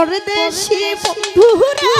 পরদেশি বন্ধুরা।